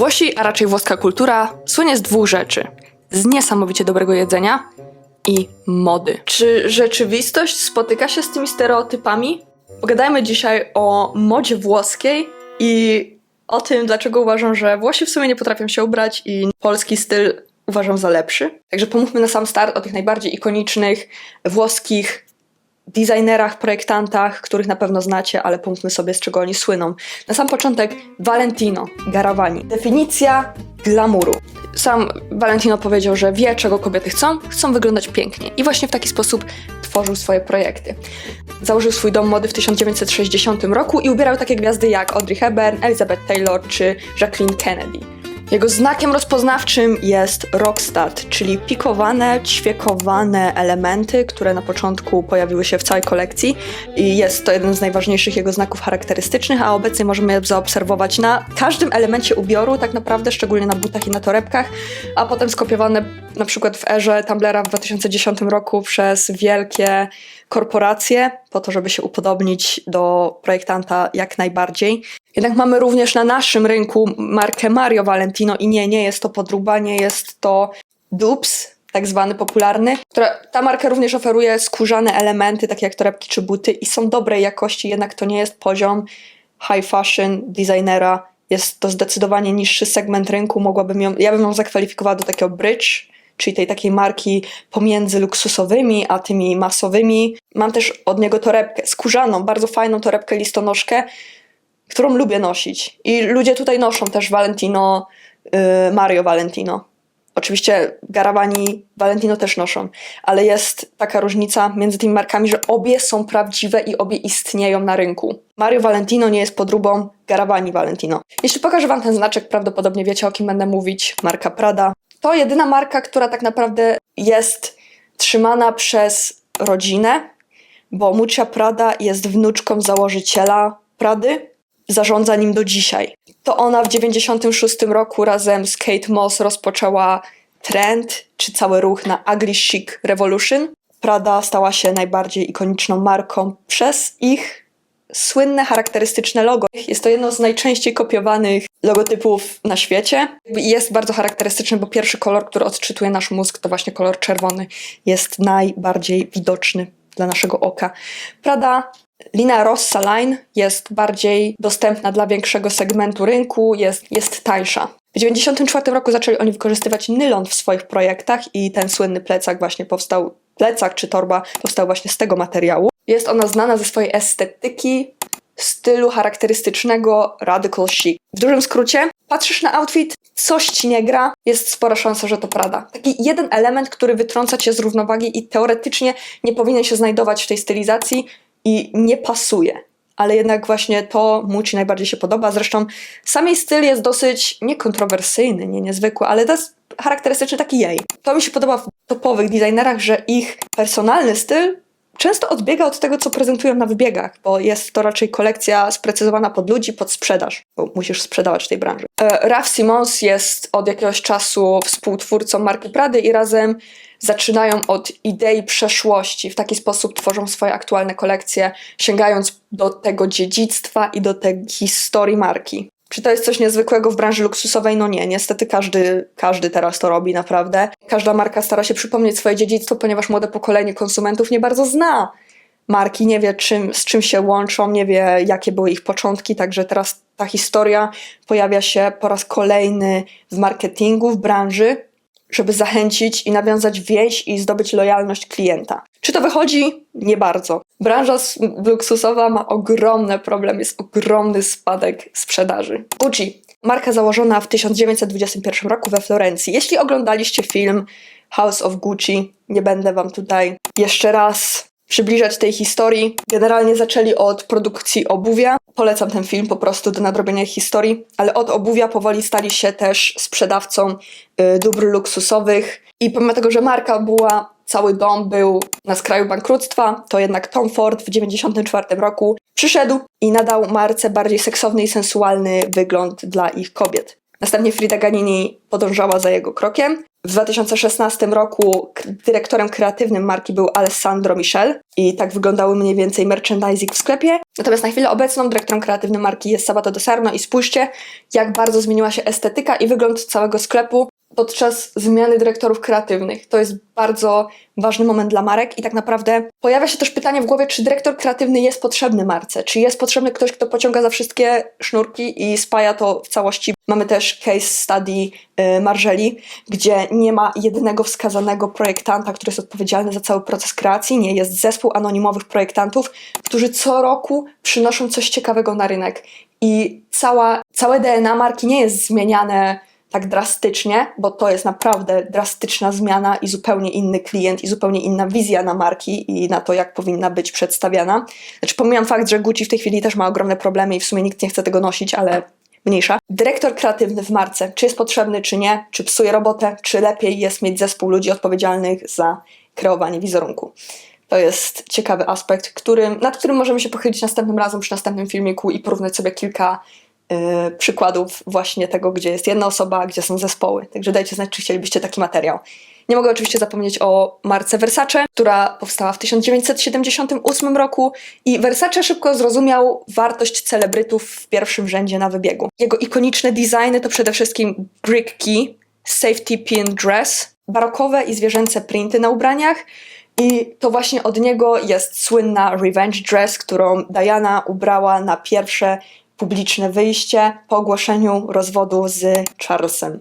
Włosi, a raczej włoska kultura, słynie z dwóch rzeczy: z niesamowicie dobrego jedzenia i mody. Czy rzeczywistość spotyka się z tymi stereotypami? Pogadajmy dzisiaj o modzie włoskiej i o tym, dlaczego uważam, że Włosi w sumie nie potrafią się ubrać i polski styl uważam za lepszy. Także pomówmy na sam start o tych najbardziej ikonicznych włoskich designerach, projektantach, których na pewno znacie, ale pomówmy sobie, z czego oni słyną. Na sam początek Valentino Garavani. Definicja glamuru. Sam Valentino powiedział, że wie, czego kobiety chcą. Chcą wyglądać pięknie. I właśnie w taki sposób tworzył swoje projekty. Założył swój dom mody w 1960 roku i ubierał takie gwiazdy jak Audrey Hepburn, Elizabeth Taylor czy Jacqueline Kennedy. Jego znakiem rozpoznawczym jest rockstart, czyli pikowane, ćwiekowane elementy, które na początku pojawiły się w całej kolekcji. I jest to jeden z najważniejszych jego znaków charakterystycznych, a obecnie możemy je zaobserwować na każdym elemencie ubioru, tak naprawdę, szczególnie na butach i na torebkach, a potem skopiowane na przykład w erze Tumblera w 2010 roku przez wielkie korporacje, po to, żeby się upodobnić do projektanta jak najbardziej. Jednak mamy również na naszym rynku markę Mario Valentino i nie, nie jest to podróba, nie jest to dupes, tak zwany popularny. Która, ta marka również oferuje skórzane elementy, takie jak torebki czy buty i są dobrej jakości, jednak to nie jest poziom high fashion designera. Jest to zdecydowanie niższy segment rynku, mogłabym ją, ja bym ją zakwalifikowała do takiego bridge, czyli tej takiej marki pomiędzy luksusowymi a tymi masowymi. Mam też od niego torebkę skórzaną, bardzo fajną torebkę listonoszkę, którą lubię nosić. I ludzie tutaj noszą też Valentino, Mario Valentino. Oczywiście Garavani Valentino też noszą, ale jest taka różnica między tymi markami, że obie są prawdziwe i obie istnieją na rynku. Mario Valentino nie jest podróbą Garavani Valentino. Jeśli pokażę wam ten znaczek, prawdopodobnie wiecie o kim będę mówić. Marka Prada. To jedyna marka, która tak naprawdę jest trzymana przez rodzinę, bo Mucia Prada jest wnuczką założyciela Prady, zarządza nim do dzisiaj. To ona w 96 roku razem z Kate Moss rozpoczęła trend, czy cały ruch na Ugly Chic Revolution. Prada stała się najbardziej ikoniczną marką przez ich słynne, charakterystyczne logo. Jest to jedno z najczęściej kopiowanych logotypów na świecie. Jest bardzo charakterystyczny, bo pierwszy kolor, który odczytuje nasz mózg, to właśnie kolor czerwony. Jest najbardziej widoczny dla naszego oka. Prada Lina Rossa Line jest bardziej dostępna dla większego segmentu rynku, jest, jest tańsza. W 1994 roku zaczęli oni wykorzystywać nylon w swoich projektach i ten słynny plecak właśnie powstał, plecak czy torba powstał właśnie z tego materiału. Jest ona znana ze swojej estetyki, stylu charakterystycznego radical chic. W dużym skrócie, patrzysz na outfit, coś ci nie gra, jest spora szansa, że to Prada. Taki jeden element, który wytrąca cię z równowagi i teoretycznie nie powinien się znajdować w tej stylizacji i nie pasuje. Ale jednak właśnie to mu ci najbardziej się podoba. Zresztą sam jej styl jest dosyć niekontrowersyjny, nie niezwykły, ale to jest charakterystyczny taki jej. To mi się podoba w topowych designerach, że ich personalny styl często odbiega od tego, co prezentują na wybiegach, bo jest to raczej kolekcja sprecyzowana pod ludzi, pod sprzedaż, bo musisz sprzedawać w tej branży. E, Raf Simons jest od jakiegoś czasu współtwórcą marki Prady i razem zaczynają od idei przeszłości. W taki sposób tworzą swoje aktualne kolekcje, sięgając do tego dziedzictwa i do tej historii marki. Czy to jest coś niezwykłego w branży luksusowej? No nie, niestety każdy, każdy teraz to robi naprawdę. Każda marka stara się przypomnieć swoje dziedzictwo, ponieważ młode pokolenie konsumentów nie bardzo zna marki, nie wie czym, z czym się łączą, nie wie jakie były ich początki, także teraz ta historia pojawia się po raz kolejny w marketingu, w branży, żeby zachęcić i nawiązać więź i zdobyć lojalność klienta. Czy to wychodzi? Nie bardzo. Branża luksusowa ma ogromny problem, jest ogromny spadek sprzedaży. Gucci, marka założona w 1921 roku we Florencji. Jeśli oglądaliście film House of Gucci, nie będę wam tutaj jeszcze raz przybliżać tej historii. Generalnie zaczęli od produkcji obuwia. Polecam ten film po prostu do nadrobienia historii, ale od obuwia powoli stali się też sprzedawcą y, dóbr luksusowych. I pomimo tego, że marka była, cały dom był na skraju bankructwa, to jednak Tom Ford w 1994 roku przyszedł i nadał marce bardziej seksowny i sensualny wygląd dla ich kobiet. Następnie Frida Ganini podążała za jego krokiem. W 2016 roku dyrektorem kreatywnym marki był Alessandro Michel i tak wyglądały mniej więcej merchandising w sklepie. Natomiast na chwilę obecną dyrektorem kreatywnym marki jest Sabato De Sarno i spójrzcie, jak bardzo zmieniła się estetyka i wygląd całego sklepu podczas zmiany dyrektorów kreatywnych. To jest bardzo ważny moment dla marek i tak naprawdę pojawia się też pytanie w głowie, czy dyrektor kreatywny jest potrzebny marce, czy jest potrzebny ktoś, kto pociąga za wszystkie sznurki i spaja to w całości. Mamy też case study y, Marżeli, gdzie nie ma jednego wskazanego projektanta, który jest odpowiedzialny za cały proces kreacji, nie jest zespół anonimowych projektantów, którzy co roku przynoszą coś ciekawego na rynek. I cała, całe DNA marki nie jest zmieniane tak drastycznie, bo to jest naprawdę drastyczna zmiana i zupełnie inny klient i zupełnie inna wizja na marki i na to, jak powinna być przedstawiana. Znaczy, pomijam fakt, że Gucci w tej chwili też ma ogromne problemy i w sumie nikt nie chce tego nosić, ale mniejsza. Dyrektor kreatywny w marce, czy jest potrzebny, czy nie, czy psuje robotę, czy lepiej jest mieć zespół ludzi odpowiedzialnych za kreowanie wizerunku. To jest ciekawy aspekt, nad którym możemy się pochylić następnym razem przy następnym filmiku i porównać sobie kilka przykładów właśnie tego, gdzie jest jedna osoba, gdzie są zespoły. Także dajcie znać, czy chcielibyście taki materiał. Nie mogę oczywiście zapomnieć o marce Versace, która powstała w 1978 roku i Versace szybko zrozumiał wartość celebrytów w pierwszym rzędzie na wybiegu. Jego ikoniczne designy to przede wszystkim brick key, safety pin dress, barokowe i zwierzęce printy na ubraniach, i to właśnie od niego jest słynna Revenge Dress, którą Diana ubrała na pierwsze publiczne wyjście po ogłoszeniu rozwodu z Charlesem.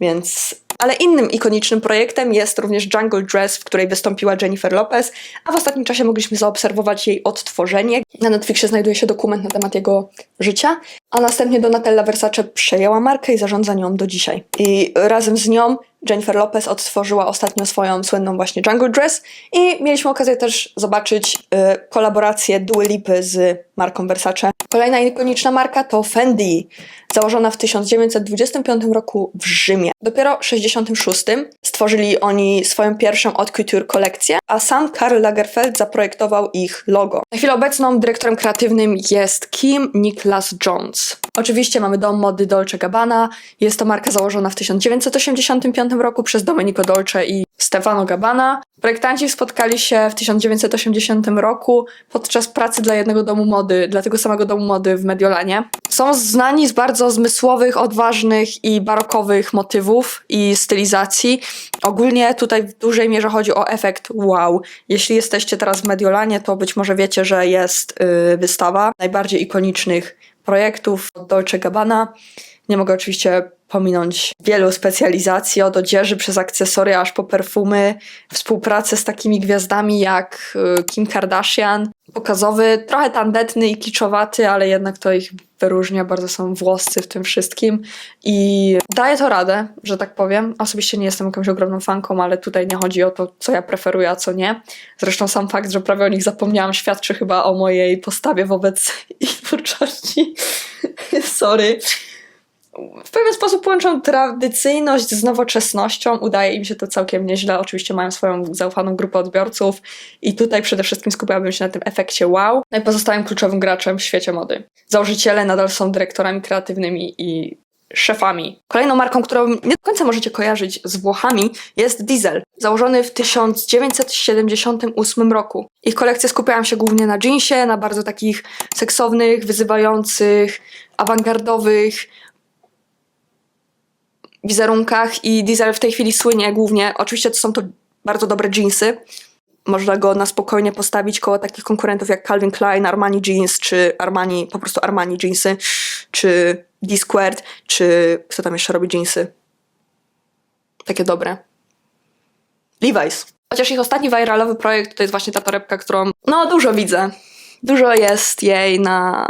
Więc. Ale innym ikonicznym projektem jest również Jungle Dress, w której wystąpiła Jennifer Lopez, a w ostatnim czasie mogliśmy zaobserwować jej odtworzenie. Na Netflixie znajduje się dokument na temat jego życia, a następnie Donatella Versace przejęła markę i zarządza nią do dzisiaj. I razem z nią Jennifer Lopez odtworzyła ostatnio swoją słynną właśnie Jungle Dress i mieliśmy okazję też zobaczyć y, kolaborację Dua Lipy z marką Versace. Kolejna ikoniczna marka to Fendi, założona w 1925 roku w Rzymie. Dopiero w 66 stworzyli oni swoją pierwszą haute couture kolekcję, a sam Karl Lagerfeld zaprojektował ich logo. Na chwilę obecną dyrektorem kreatywnym jest Kim Nicholas Jones. Oczywiście mamy dom mody Dolce Gabbana. Jest to marka założona w 1985 roku przez Domenico Dolce i Stefano Gabbana. Projektanci spotkali się w 1980 roku podczas pracy dla jednego domu mody, dla tego samego domu mody w Mediolanie. Są znani z bardzo zmysłowych, odważnych i barokowych motywów i stylizacji. Ogólnie tutaj w dużej mierze chodzi o efekt wow. Jeśli jesteście teraz w Mediolanie, to być może wiecie, że jest yy, wystawa najbardziej ikonicznych projektów Dolce Gabbana. Nie mogę oczywiście pominąć wielu specjalizacji od odzieży przez akcesoria aż po perfumy, współpracę z takimi gwiazdami jak y, Kim Kardashian. Pokazowy, trochę tandetny i kiczowaty, ale jednak to ich wyróżnia, bardzo są włoscy w tym wszystkim i daje to radę, że tak powiem. Osobiście nie jestem jakąś ogromną fanką, ale tutaj nie chodzi o to, co ja preferuję, a co nie. Zresztą sam fakt, że prawie o nich zapomniałam, świadczy chyba o mojej postawie wobec ich twórczości. Sorry w pewien sposób łączą tradycyjność z nowoczesnością. Udaje im się to całkiem nieźle. Oczywiście mają swoją zaufaną grupę odbiorców i tutaj przede wszystkim skupiałabym się na tym efekcie wow. No i pozostałym kluczowym graczem w świecie mody. Założyciele nadal są dyrektorami kreatywnymi i szefami. Kolejną marką, którą nie do końca możecie kojarzyć z Włochami jest Diesel, założony w 1978 roku. Ich kolekcje skupiają się głównie na jeansie, na bardzo takich seksownych, wyzywających, awangardowych, wizerunkach i Diesel w tej chwili słynie głównie, oczywiście to są to bardzo dobre jeansy, można go na spokojnie postawić koło takich konkurentów jak Calvin Klein, Armani Jeans, czy Armani, po prostu Armani Jeansy, czy D-Squared, czy kto tam jeszcze robi jeansy? Takie dobre. Levi's. Chociaż ich ostatni viralowy projekt to jest właśnie ta torebka, którą no dużo widzę. Dużo jest jej na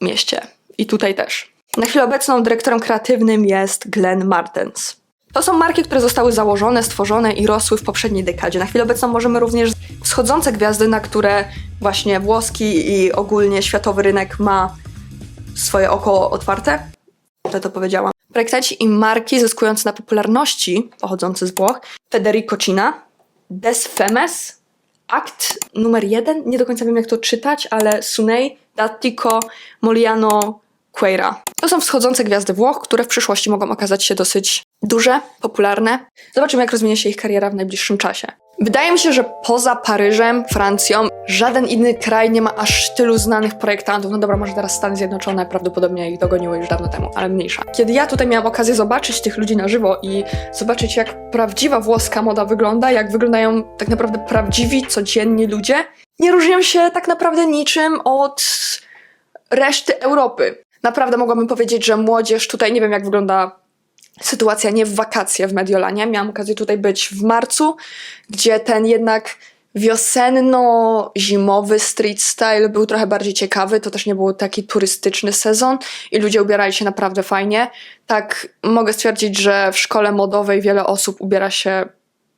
mieście. I tutaj też. Na chwilę obecną dyrektorem kreatywnym jest Glenn Martens. To są marki, które zostały założone, stworzone i rosły w poprzedniej dekadzie. Na chwilę obecną możemy również wschodzące gwiazdy, na które właśnie włoski i ogólnie światowy rynek ma swoje oko otwarte. Że to powiedziałam. Projektanci i marki zyskujące na popularności pochodzące z Włoch. Federico Cina, Des Femes, akt numer jeden, nie do końca wiem jak to czytać, ale Sunei, Dattico, Moliano, Queira. To są wschodzące gwiazdy Włoch, które w przyszłości mogą okazać się dosyć duże, popularne. Zobaczymy, jak rozwinie się ich kariera w najbliższym czasie. Wydaje mi się, że poza Paryżem, Francją, żaden inny kraj nie ma aż tylu znanych projektantów. No dobra, może teraz Stany Zjednoczone prawdopodobnie ich dogoniły już dawno temu, ale mniejsza. Kiedy ja tutaj miałam okazję zobaczyć tych ludzi na żywo i zobaczyć, jak prawdziwa włoska moda wygląda, jak wyglądają tak naprawdę prawdziwi, codzienni ludzie, nie różnią się tak naprawdę niczym od reszty Europy. Naprawdę mogłabym powiedzieć, że młodzież tutaj, nie wiem jak wygląda sytuacja nie w wakacje w Mediolanie. Miałam okazję tutaj być w marcu, gdzie ten jednak wiosenno-zimowy street style był trochę bardziej ciekawy. To też nie był taki turystyczny sezon i ludzie ubierali się naprawdę fajnie. Tak mogę stwierdzić, że w szkole modowej wiele osób ubiera się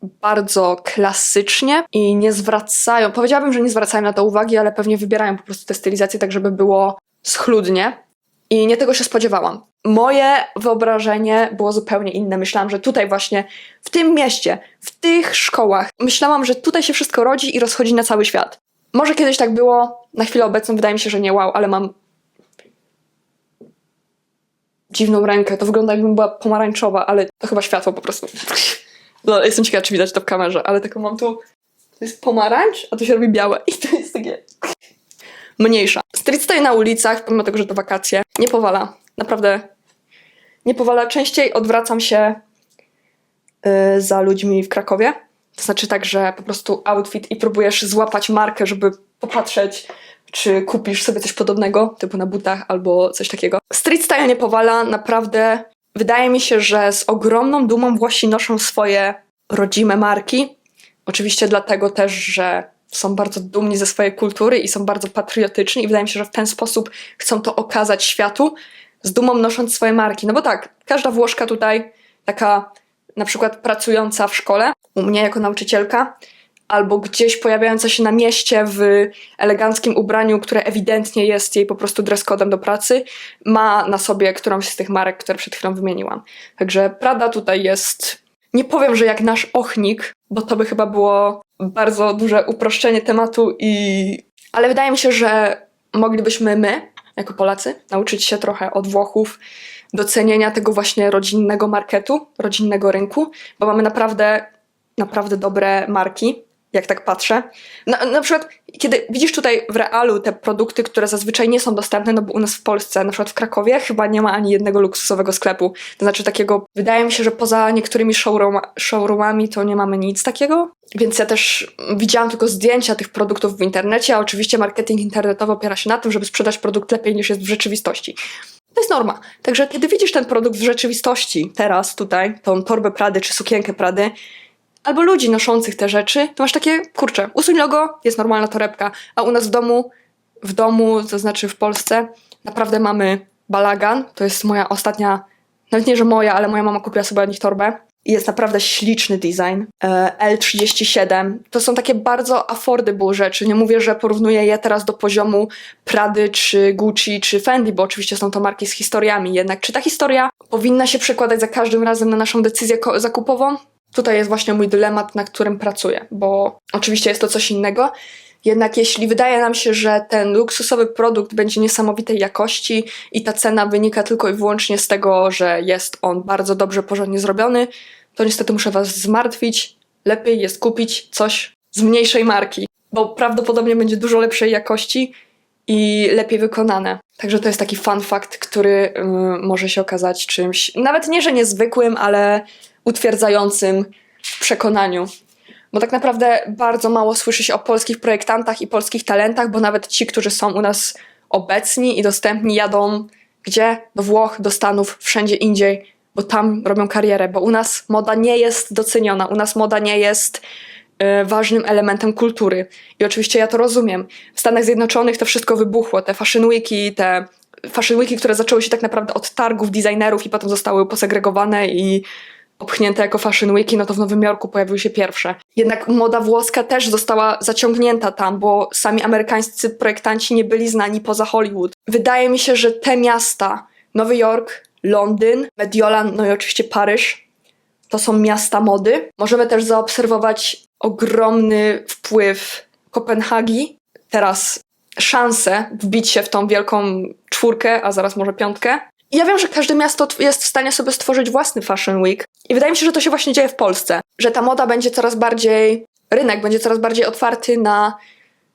bardzo klasycznie i nie zwracają, powiedziałabym, że nie zwracają na to uwagi, ale pewnie wybierają po prostu te stylizacje tak, żeby było schludnie. I nie tego się spodziewałam. Moje wyobrażenie było zupełnie inne. Myślałam, że tutaj właśnie, w tym mieście, w tych szkołach, myślałam, że tutaj się wszystko rodzi i rozchodzi na cały świat. Może kiedyś tak było, na chwilę obecną wydaje mi się, że nie wow, ale mam dziwną rękę. To wygląda jakbym była pomarańczowa, ale to chyba światło po prostu. No, jestem ciekawa, czy widać to w kamerze, ale taką mam tu. To jest pomarańcz, a tu się robi białe. I to jest takie. Mniejsza. Street style na ulicach, pomimo tego, że to wakacje, nie powala. Naprawdę nie powala. Częściej odwracam się y, za ludźmi w Krakowie. To znaczy tak, że po prostu outfit i próbujesz złapać markę, żeby popatrzeć, czy kupisz sobie coś podobnego, typu na butach albo coś takiego. Street style nie powala, naprawdę. Wydaje mi się, że z ogromną dumą Włosi noszą swoje rodzime marki. Oczywiście dlatego też, że są bardzo dumni ze swojej kultury i są bardzo patriotyczni i wydaje mi się, że w ten sposób chcą to okazać światu, z dumą nosząc swoje marki. No bo tak, każda Włoszka tutaj, taka na przykład pracująca w szkole, u mnie jako nauczycielka, albo gdzieś pojawiająca się na mieście w eleganckim ubraniu, które ewidentnie jest jej po prostu dress codem do pracy, ma na sobie którąś z tych marek, które przed chwilą wymieniłam. Także Prada tutaj jest, nie powiem, że jak nasz ochnik, bo to by chyba było bardzo duże uproszczenie tematu i... Ale wydaje mi się, że moglibyśmy my, jako Polacy, nauczyć się trochę od Włochów docenienia tego właśnie rodzinnego marketu, rodzinnego rynku, bo mamy naprawdę, naprawdę dobre marki, jak tak patrzę. Na, na przykład, kiedy widzisz tutaj w realu te produkty, które zazwyczaj nie są dostępne, no bo u nas w Polsce, na przykład w Krakowie, chyba nie ma ani jednego luksusowego sklepu. To znaczy takiego, wydaje mi się, że poza niektórymi showroom, showroomami to nie mamy nic takiego. Więc ja też widziałam tylko zdjęcia tych produktów w internecie, a oczywiście marketing internetowy opiera się na tym, żeby sprzedać produkt lepiej niż jest w rzeczywistości. To jest norma. Także kiedy widzisz ten produkt w rzeczywistości, teraz tutaj, tą torbę Prady czy sukienkę Prady, albo ludzi noszących te rzeczy, to masz takie, kurczę, usuń logo, jest normalna torebka, a u nas w domu, w domu, to znaczy w Polsce, naprawdę mamy balagan, to jest moja ostatnia, nawet nie, że moja, ale moja mama kupiła sobie od nich torbę. I Jest naprawdę śliczny design. E, L37. To są takie bardzo affordable rzeczy. Nie mówię, że porównuję je teraz do poziomu Prady, czy Gucci, czy Fendi, bo oczywiście są to marki z historiami. Jednak czy ta historia powinna się przekładać za każdym razem na naszą decyzję zakupową? Tutaj jest właśnie mój dylemat, na którym pracuję, bo oczywiście jest to coś innego. Jednak jeśli wydaje nam się, że ten luksusowy produkt będzie niesamowitej jakości i ta cena wynika tylko i wyłącznie z tego, że jest on bardzo dobrze, porządnie zrobiony, to niestety muszę Was zmartwić. Lepiej jest kupić coś z mniejszej marki, bo prawdopodobnie będzie dużo lepszej jakości i lepiej wykonane. Także to jest taki fun fact, który ym, może się okazać czymś, nawet nie, że niezwykłym, ale utwierdzającym w przekonaniu. Bo tak naprawdę bardzo mało słyszy się o polskich projektantach i polskich talentach, bo nawet ci, którzy są u nas obecni i dostępni, jadą gdzie? Do Włoch, do Stanów, wszędzie indziej, bo tam robią karierę, bo u nas moda nie jest doceniona, u nas moda nie jest y, ważnym elementem kultury. I oczywiście ja to rozumiem. W Stanach Zjednoczonych to wszystko wybuchło, te fashion weeki, te fashion weeki, które zaczęły się tak naprawdę od targów designerów i potem zostały posegregowane i opchnięte jako fashion weeki, no to w Nowym Jorku pojawiły się pierwsze. Jednak moda włoska też została zaciągnięta tam, bo sami amerykańscy projektanci nie byli znani poza Hollywood. Wydaje mi się, że te miasta, Nowy Jork, Londyn, Mediolan, no i oczywiście Paryż, to są miasta mody. Możemy też zaobserwować ogromny wpływ Kopenhagi. Teraz szanse wbić się w tą wielką czwórkę, a zaraz może piątkę. Ja wiem, że każde miasto jest w stanie sobie stworzyć własny Fashion Week i wydaje mi się, że to się właśnie dzieje w Polsce, że ta moda będzie coraz bardziej, rynek będzie coraz bardziej otwarty na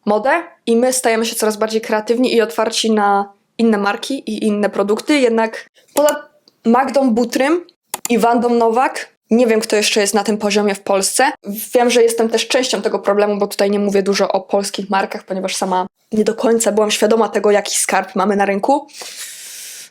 modę i my stajemy się coraz bardziej kreatywni i otwarci na inne marki i inne produkty, jednak poza Magdą Butrym i Wandą Nowak nie wiem, kto jeszcze jest na tym poziomie w Polsce. Wiem, że jestem też częścią tego problemu, bo tutaj nie mówię dużo o polskich markach, ponieważ sama nie do końca byłam świadoma tego, jaki skarb mamy na rynku.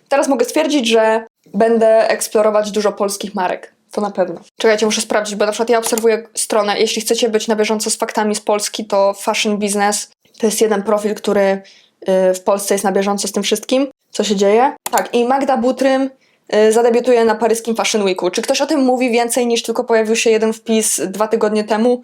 Teraz mogę stwierdzić, że będę eksplorować dużo polskich marek. To na pewno. Czekajcie, muszę sprawdzić, bo na przykład ja obserwuję stronę. Jeśli chcecie być na bieżąco z faktami z Polski, to Fashion Business to jest jeden profil, który y, w Polsce jest na bieżąco z tym wszystkim, co się dzieje. Tak, i Magda Butrym y, zadebiutuje na paryskim Fashion Weeku. Czy ktoś o tym mówi więcej niż tylko pojawił się jeden wpis dwa tygodnie temu?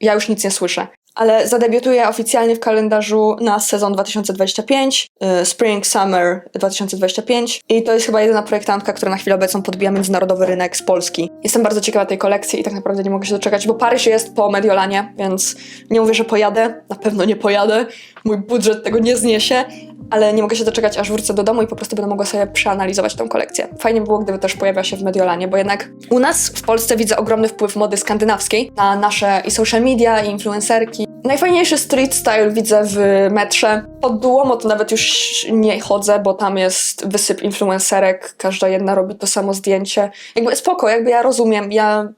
Ja już nic nie słyszę. Ale zadebiutuje oficjalnie w kalendarzu na sezon 2025, y, Spring Summer 2025 i to jest chyba jedyna projektantka, która na chwilę obecną podbija międzynarodowy rynek z Polski. Jestem bardzo ciekawa tej kolekcji i tak naprawdę nie mogę się doczekać, bo Paryż jest po Mediolanie, więc nie mówię, że pojadę, na pewno nie pojadę, mój budżet tego nie zniesie, ale nie mogę się doczekać, aż wrócę do domu i po prostu będę mogła sobie przeanalizować tą kolekcję. Fajnie było, gdyby też pojawiła się w Mediolanie, bo jednak u nas w Polsce widzę ogromny wpływ mody skandynawskiej na nasze i social media, i influencerki. Najfajniejszy street style widzę w metrze. Pod Duomo to nawet już nie chodzę, bo tam jest wysyp influencerek, każda jedna robi to samo zdjęcie. Jakby spoko, jakby ja rozumiem, ja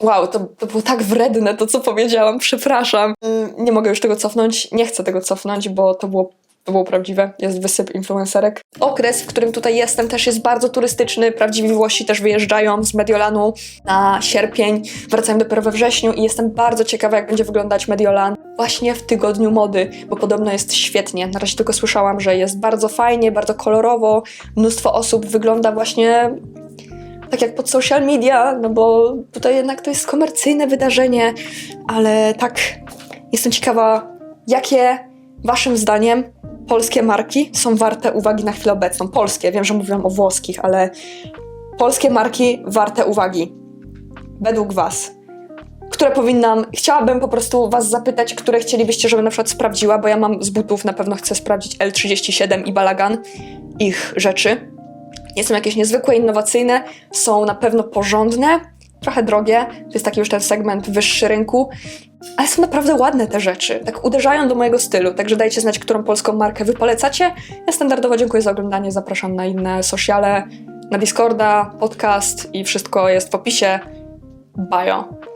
Wow, to, to było tak wredne to, co powiedziałam, przepraszam. Y, Nie mogę już tego cofnąć, nie chcę tego cofnąć, bo to było, to było prawdziwe. Jest wysyp influencerek. Okres, w którym tutaj jestem, też jest bardzo turystyczny. Prawdziwi Włosi też wyjeżdżają z Mediolanu na sierpień, wracają dopiero we wrześniu i jestem bardzo ciekawa, jak będzie wyglądać Mediolan właśnie w tygodniu mody, bo podobno jest świetnie. Na razie tylko słyszałam, że jest bardzo fajnie, bardzo kolorowo. Mnóstwo osób wygląda właśnie tak jak pod social media, no bo tutaj jednak to jest komercyjne wydarzenie, ale tak jestem ciekawa, jakie waszym zdaniem polskie marki są warte uwagi na chwilę obecną. Polskie, wiem, że mówiłam o włoskich, ale polskie marki warte uwagi. Według was. Które powinnam, chciałabym po prostu was zapytać, które chcielibyście, żebym na przykład sprawdziła, bo ja mam z butów, na pewno chcę sprawdzić L37 i Balagan, ich rzeczy nie są jakieś niezwykłe, innowacyjne, są na pewno porządne, trochę drogie, to jest taki już ten segment wyższy rynku, ale są naprawdę ładne te rzeczy, tak uderzają do mojego stylu, także dajcie znać, którą polską markę wy polecacie. Ja standardowo dziękuję za oglądanie, zapraszam na inne sociale, na Discorda, podcast i wszystko jest w opisie. Bio.